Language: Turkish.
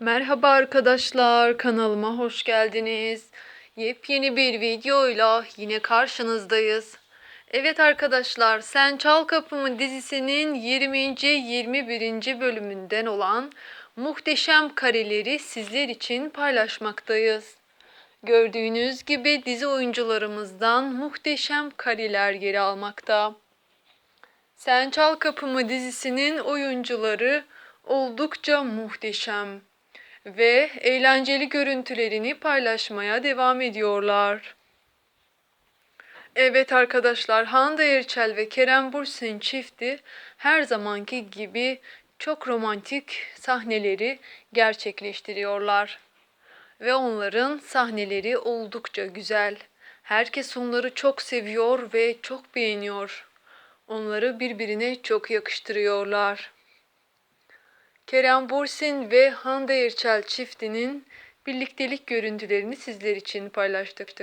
Merhaba arkadaşlar, kanalıma hoş geldiniz. Yepyeni bir videoyla yine karşınızdayız. Evet arkadaşlar, Sen Çal Kapımı dizisinin 20. 21. bölümünden olan muhteşem kareleri sizler için paylaşmaktayız. Gördüğünüz gibi dizi oyuncularımızdan muhteşem kareler yer almakta. Sen Çal Kapımı dizisinin oyuncuları oldukça muhteşem ve eğlenceli görüntülerini paylaşmaya devam ediyorlar. Evet arkadaşlar Hande Erçel ve Kerem Bürsin çifti her zamanki gibi çok romantik sahneleri gerçekleştiriyorlar. Ve onların sahneleri oldukça güzel. Herkes onları çok seviyor ve çok beğeniyor. Onları birbirine çok yakıştırıyorlar. Kerem Bürsin ve Hande Erçel çiftinin birliktelik görüntülerini sizler için paylaştık.